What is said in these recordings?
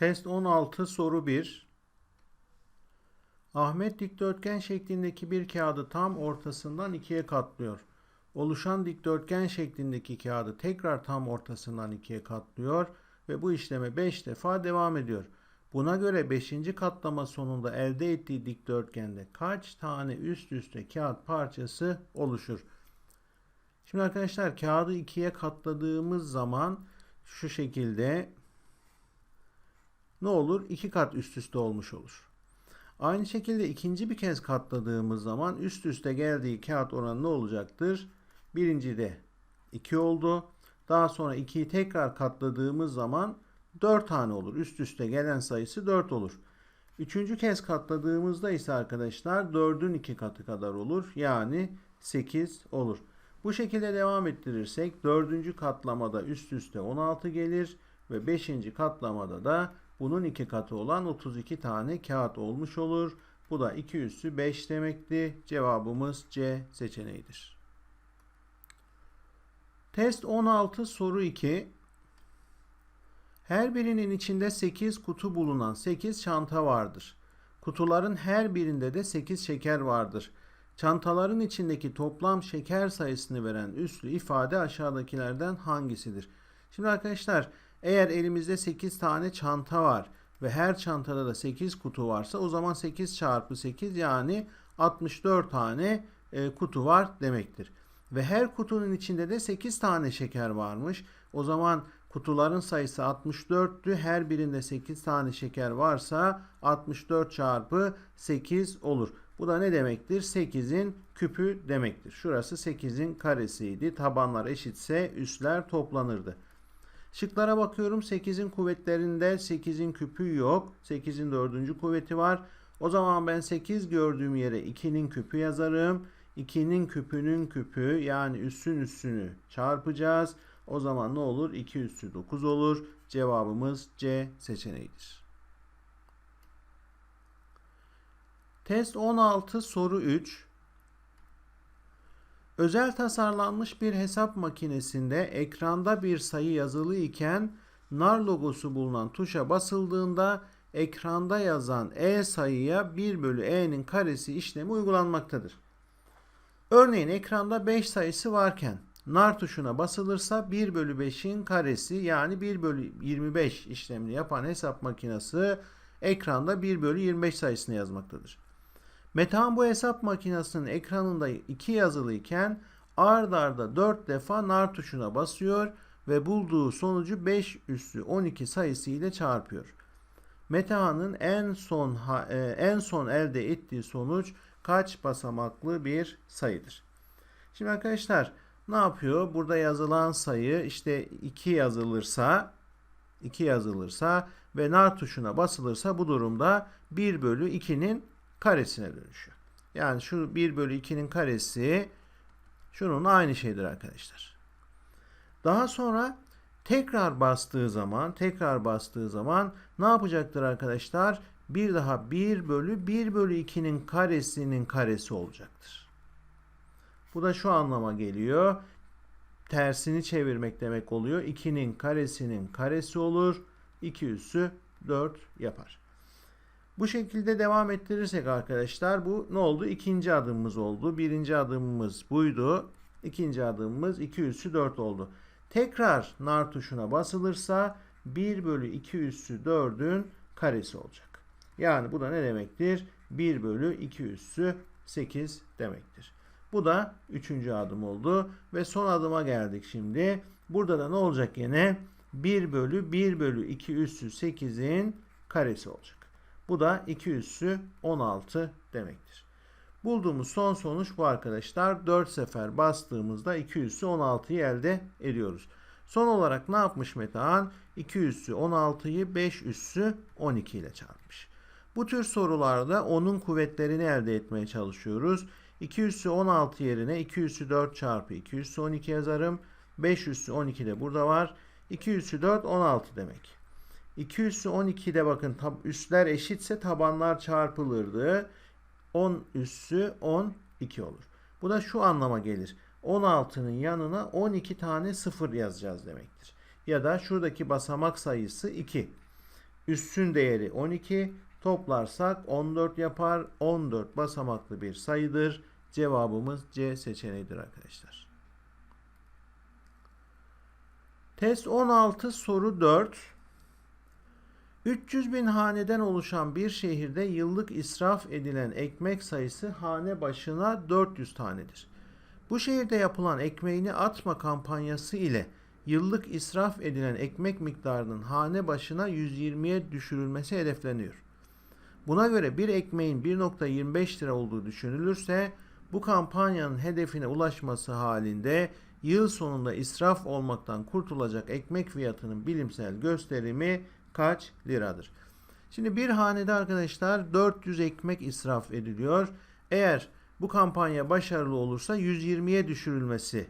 Test 16 soru 1. Ahmet dikdörtgen şeklindeki bir kağıdı tam ortasından ikiye katlıyor. Oluşan dikdörtgen şeklindeki kağıdı tekrar tam ortasından ikiye katlıyor ve bu işleme 5 defa devam ediyor. Buna göre 5. katlama sonunda elde ettiği dikdörtgende kaç tane üst üste kağıt parçası oluşur? Şimdi arkadaşlar kağıdı ikiye katladığımız zaman şu şekilde ne olur? İki kat üst üste olmuş olur. Aynı şekilde ikinci bir kez katladığımız zaman üst üste geldiği kağıt oranı ne olacaktır? Birinci de 2 oldu. Daha sonra 2'yi tekrar katladığımız zaman 4 tane olur. Üst üste gelen sayısı 4 olur. Üçüncü kez katladığımızda ise arkadaşlar 4'ün 2 katı kadar olur. Yani 8 olur. Bu şekilde devam ettirirsek 4. katlamada üst üste 16 gelir ve 5. katlamada da bunun 2 katı olan 32 tane kağıt olmuş olur. Bu da 2 üssü 5 demekti. Cevabımız C seçeneğidir. Test 16 soru 2. Her birinin içinde 8 kutu bulunan 8 çanta vardır. Kutuların her birinde de 8 şeker vardır. Çantaların içindeki toplam şeker sayısını veren üslü ifade aşağıdakilerden hangisidir? Şimdi arkadaşlar eğer elimizde 8 tane çanta var ve her çantada da 8 kutu varsa o zaman 8 çarpı 8 yani 64 tane e, kutu var demektir. Ve her kutunun içinde de 8 tane şeker varmış. O zaman kutuların sayısı 64'tü. Her birinde 8 tane şeker varsa 64 çarpı 8 olur. Bu da ne demektir? 8'in küpü demektir. Şurası 8'in karesiydi. Tabanlar eşitse üsler toplanırdı. Şıklara bakıyorum. 8'in kuvvetlerinde 8'in küpü yok. 8'in dördüncü kuvveti var. O zaman ben 8 gördüğüm yere 2'nin küpü yazarım. 2'nin küpünün küpü yani üssün üssünü çarpacağız. O zaman ne olur? 2 üssü 9 olur. Cevabımız C seçeneğidir. Test 16 soru 3. Özel tasarlanmış bir hesap makinesinde ekranda bir sayı yazılı iken nar logosu bulunan tuşa basıldığında ekranda yazan e sayıya 1 bölü e'nin karesi işlemi uygulanmaktadır. Örneğin ekranda 5 sayısı varken nar tuşuna basılırsa 1 bölü 5'in karesi yani 1 bölü 25 işlemini yapan hesap makinesi ekranda 1 bölü 25 sayısını yazmaktadır. Metehan bu hesap makinesinin ekranında 2 yazılıyken ard arda 4 defa nar tuşuna basıyor ve bulduğu sonucu 5 üssü 12 sayısı ile çarpıyor. Metehan'ın en son e, en son elde ettiği sonuç kaç basamaklı bir sayıdır? Şimdi arkadaşlar ne yapıyor? Burada yazılan sayı işte 2 yazılırsa 2 yazılırsa ve nar tuşuna basılırsa bu durumda 1 bölü 2'nin karesine dönüşüyor. Yani şu 1 bölü 2'nin karesi şunun aynı şeydir arkadaşlar. Daha sonra tekrar bastığı zaman tekrar bastığı zaman ne yapacaktır arkadaşlar? Bir daha 1 bölü 1 bölü 2'nin karesinin karesi olacaktır. Bu da şu anlama geliyor. Tersini çevirmek demek oluyor. 2'nin karesinin karesi olur. 2 üssü 4 yapar. Bu şekilde devam ettirirsek arkadaşlar bu ne oldu? İkinci adımımız oldu. Birinci adımımız buydu. İkinci adımımız 2 üssü 4 oldu. Tekrar nar tuşuna basılırsa 1 bölü 2 üssü 4'ün karesi olacak. Yani bu da ne demektir? 1 bölü 2 üssü 8 demektir. Bu da üçüncü adım oldu. Ve son adıma geldik şimdi. Burada da ne olacak yine? 1 bölü 1 bölü 2 üssü 8'in karesi olacak. Bu da 2 üssü 16 demektir. Bulduğumuz son sonuç bu arkadaşlar. 4 sefer bastığımızda 2 üssü 16'yı elde ediyoruz. Son olarak ne yapmış Metehan? 2 üssü 16'yı 5 üssü 12 ile çarpmış. Bu tür sorularda onun kuvvetlerini elde etmeye çalışıyoruz. 2 üssü 16 yerine 2 üssü 4 çarpı 2 üssü 12 yazarım. 5 üssü 12 de burada var. 2 üssü 4 16 demek. 2 üssü 12'de bakın tab üsler eşitse tabanlar çarpılırdı. 10 üssü 12 olur. Bu da şu anlama gelir. 16'nın yanına 12 tane 0 yazacağız demektir. Ya da şuradaki basamak sayısı 2. Üssün değeri 12. Toplarsak 14 yapar. 14 basamaklı bir sayıdır. Cevabımız C seçeneğidir arkadaşlar. Test 16 soru 4. 300 bin haneden oluşan bir şehirde yıllık israf edilen ekmek sayısı hane başına 400 tanedir. Bu şehirde yapılan ekmeğini atma kampanyası ile yıllık israf edilen ekmek miktarının hane başına 120'ye düşürülmesi hedefleniyor. Buna göre bir ekmeğin 1.25 lira olduğu düşünülürse bu kampanyanın hedefine ulaşması halinde yıl sonunda israf olmaktan kurtulacak ekmek fiyatının bilimsel gösterimi kaç liradır? Şimdi bir hanede arkadaşlar 400 ekmek israf ediliyor. Eğer bu kampanya başarılı olursa 120'ye düşürülmesi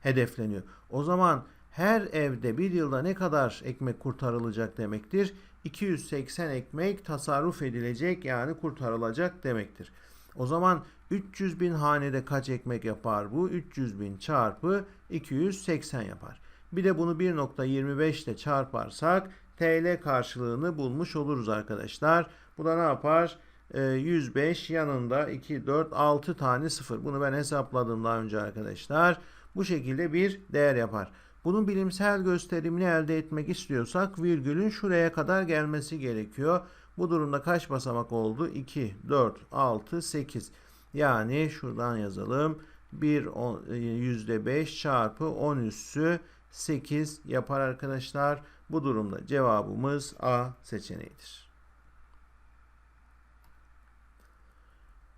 hedefleniyor. O zaman her evde bir yılda ne kadar ekmek kurtarılacak demektir? 280 ekmek tasarruf edilecek yani kurtarılacak demektir. O zaman 300 bin hanede kaç ekmek yapar bu? 300 bin çarpı 280 yapar. Bir de bunu 1.25 ile çarparsak TL karşılığını bulmuş oluruz arkadaşlar. Bu da ne yapar? 105 yanında 2, 4, 6 tane 0. Bunu ben hesapladım daha önce arkadaşlar. Bu şekilde bir değer yapar. Bunun bilimsel gösterimini elde etmek istiyorsak virgülün şuraya kadar gelmesi gerekiyor. Bu durumda kaç basamak oldu? 2, 4, 6, 8. Yani şuradan yazalım. 1 %5 çarpı 10 üssü 8 yapar arkadaşlar. Bu durumda cevabımız A seçeneğidir.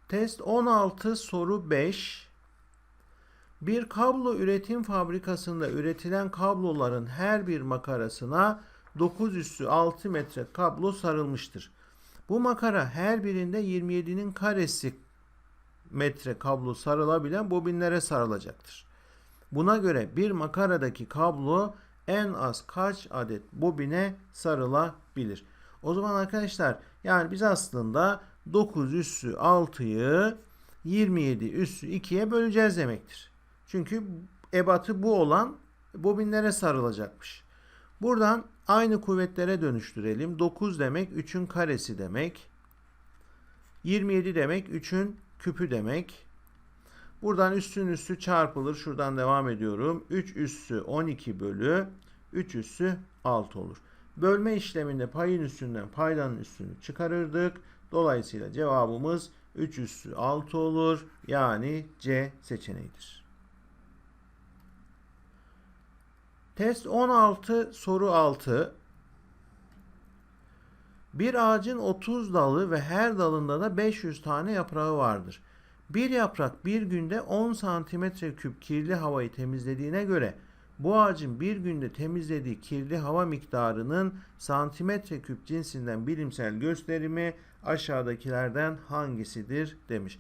Test 16 soru 5. Bir kablo üretim fabrikasında üretilen kabloların her bir makarasına 9 üssü 6 metre kablo sarılmıştır. Bu makara her birinde 27'nin karesi metre kablo sarılabilen bobinlere sarılacaktır. Buna göre bir makaradaki kablo en az kaç adet bobine sarılabilir? O zaman arkadaşlar yani biz aslında 9 üssü 6'yı 27 üssü 2'ye böleceğiz demektir. Çünkü ebatı bu olan bobinlere sarılacakmış. Buradan aynı kuvvetlere dönüştürelim. 9 demek 3'ün karesi demek. 27 demek 3'ün küpü demek. Buradan üstün üstü çarpılır. Şuradan devam ediyorum. 3 üssü 12 bölü 3 üssü 6 olur. Bölme işleminde payın üstünden paydanın üstünü çıkarırdık. Dolayısıyla cevabımız 3 üssü 6 olur. Yani C seçeneğidir. Test 16 soru 6. Bir ağacın 30 dalı ve her dalında da 500 tane yaprağı vardır. Bir yaprak bir günde 10 santimetre küp kirli havayı temizlediğine göre bu ağacın bir günde temizlediği kirli hava miktarının santimetre küp cinsinden bilimsel gösterimi aşağıdakilerden hangisidir demiş.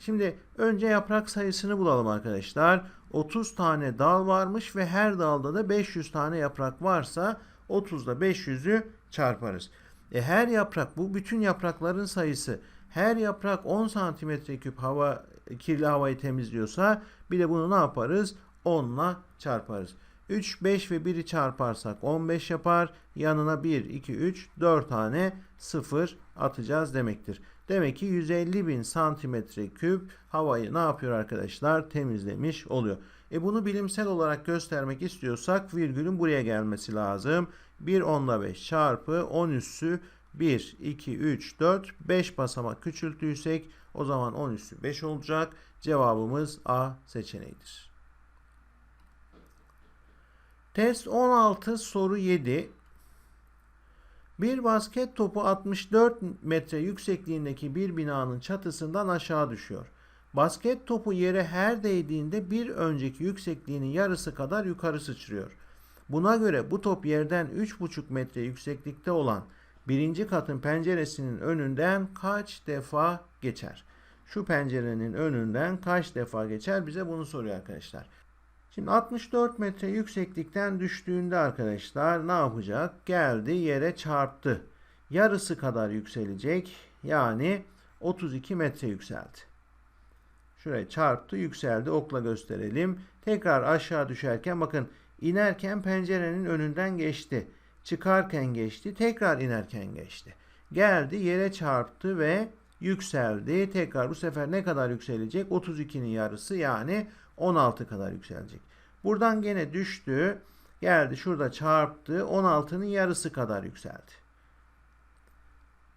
Şimdi önce yaprak sayısını bulalım arkadaşlar. 30 tane dal varmış ve her dalda da 500 tane yaprak varsa 30 ile 500'ü çarparız. E her yaprak bu bütün yaprakların sayısı her yaprak 10 santimetre küp hava kirli havayı temizliyorsa bir de bunu ne yaparız? 10 ile çarparız. 3, 5 ve 1'i çarparsak 15 yapar. Yanına 1, 2, 3, 4 tane 0 atacağız demektir. Demek ki 150 bin santimetre küp havayı ne yapıyor arkadaşlar? Temizlemiş oluyor. E bunu bilimsel olarak göstermek istiyorsak virgülün buraya gelmesi lazım. 1 10'la 5 çarpı 10 üssü 1, 2, 3, 4, 5 basamak küçültüysek o zaman 10 üssü 5 olacak. Cevabımız A seçeneğidir. Test 16 soru 7. Bir basket topu 64 metre yüksekliğindeki bir binanın çatısından aşağı düşüyor. Basket topu yere her değdiğinde bir önceki yüksekliğinin yarısı kadar yukarı sıçrıyor. Buna göre bu top yerden 3,5 metre yükseklikte olan birinci katın penceresinin önünden kaç defa geçer? Şu pencerenin önünden kaç defa geçer? Bize bunu soruyor arkadaşlar. Şimdi 64 metre yükseklikten düştüğünde arkadaşlar ne yapacak? Geldi yere çarptı. Yarısı kadar yükselecek. Yani 32 metre yükseldi. Şuraya çarptı yükseldi okla gösterelim. Tekrar aşağı düşerken bakın inerken pencerenin önünden geçti. çıkarken geçti, tekrar inerken geçti. Geldi, yere çarptı ve yükseldi. Tekrar bu sefer ne kadar yükselecek? 32'nin yarısı yani 16 kadar yükselecek. Buradan gene düştü. Geldi şurada çarptı. 16'nın yarısı kadar yükseldi.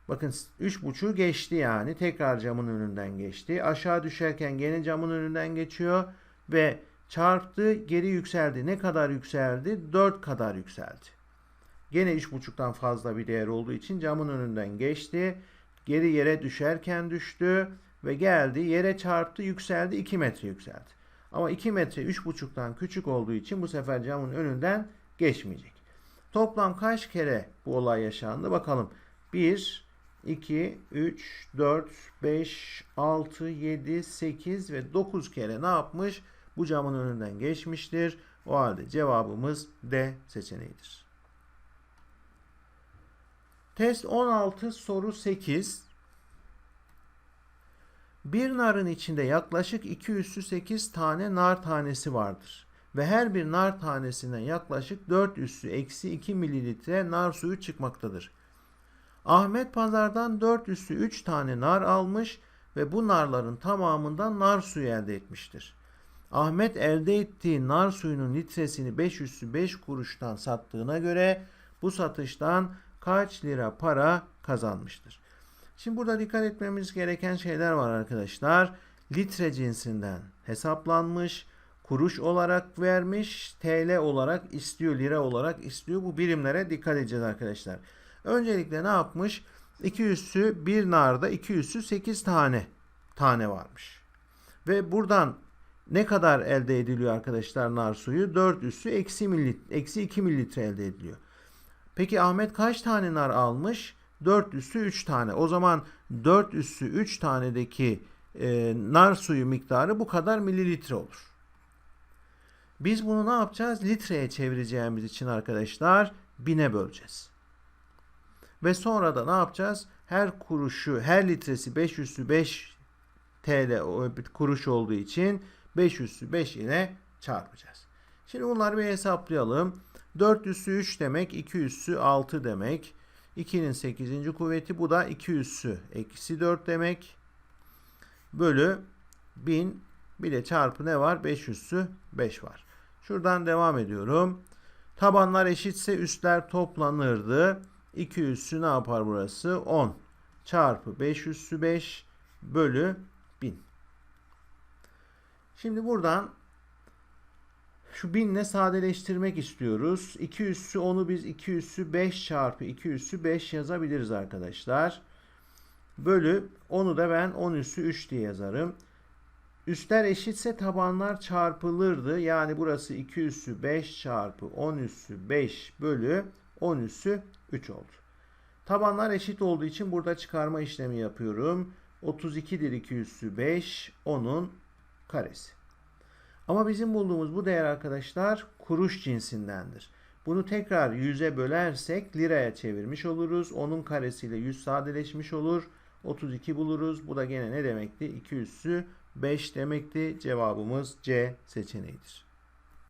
Bakın 3.5'u geçti yani. Tekrar camın önünden geçti. Aşağı düşerken gene camın önünden geçiyor. Ve çarptı geri yükseldi. Ne kadar yükseldi? 4 kadar yükseldi. Gene 3.5'tan fazla bir değer olduğu için camın önünden geçti. Geri yere düşerken düştü. Ve geldi yere çarptı yükseldi 2 metre yükseldi. Ama 2 metre 3.5'tan küçük olduğu için bu sefer camın önünden geçmeyecek. Toplam kaç kere bu olay yaşandı bakalım. 1, 2, 3, 4, 5, 6, 7, 8 ve 9 kere ne yapmış? Bu camın önünden geçmiştir. O halde cevabımız D seçeneğidir. Test 16 soru 8. Bir narın içinde yaklaşık 2 üssü 8 tane nar tanesi vardır. Ve her bir nar tanesinden yaklaşık 4 üssü eksi 2 mililitre nar suyu çıkmaktadır. Ahmet pazardan 4 üssü 3 tane nar almış ve bu narların tamamından nar suyu elde etmiştir. Ahmet elde ettiği nar suyunun litresini 5 üssü 5 kuruştan sattığına göre bu satıştan kaç lira para kazanmıştır? Şimdi burada dikkat etmemiz gereken şeyler var arkadaşlar. Litre cinsinden hesaplanmış, kuruş olarak vermiş, TL olarak istiyor, lira olarak istiyor. Bu birimlere dikkat edeceğiz arkadaşlar. Öncelikle ne yapmış? 2 üssü bir narda 2 üssü 8 tane tane varmış. Ve buradan ne kadar elde ediliyor arkadaşlar nar suyu? 4 üssü eksi, mililitre, eksi 2 mililitre elde ediliyor. Peki Ahmet kaç tane nar almış? 4 üssü 3 tane. O zaman 4 üssü 3 tanedeki e, nar suyu miktarı bu kadar mililitre olur. Biz bunu ne yapacağız? Litreye çevireceğimiz için arkadaşlar bine böleceğiz. Ve sonra da ne yapacağız? Her kuruşu, her litresi 5 üssü 5 TL kuruş olduğu için 5 üssü 5 ile çarpacağız. Şimdi bunları bir hesaplayalım. 4 üssü 3 demek, 2 üssü 6 demek. 2'nin 8. kuvveti bu da 2 üssü eksi 4 demek. Bölü 1000 bir de çarpı ne var? 5 üssü 5 var. Şuradan devam ediyorum. Tabanlar eşitse üstler toplanırdı. 2 üssü ne yapar burası? 10 çarpı 5 üssü 5 bölü 1000. Şimdi buradan şu 1000 ile sadeleştirmek istiyoruz. 2 üssü 10'u biz 2 üssü 5 çarpı 2 üssü 5 yazabiliriz arkadaşlar. Bölü 10'u da ben 10 üssü 3 diye yazarım. Üstler eşitse tabanlar çarpılırdı. Yani burası 2 üssü 5 çarpı 10 üssü 5 bölü 10 üssü 3 oldu. Tabanlar eşit olduğu için burada çıkarma işlemi yapıyorum. 32'dir 2 üssü 5 10'un karesi. Ama bizim bulduğumuz bu değer arkadaşlar kuruş cinsindendir. Bunu tekrar 100'e bölersek liraya çevirmiş oluruz. Onun karesiyle 100 sadeleşmiş olur. 32 buluruz. Bu da gene ne demekti? 2 üssü 5 demekti. Cevabımız C seçeneğidir.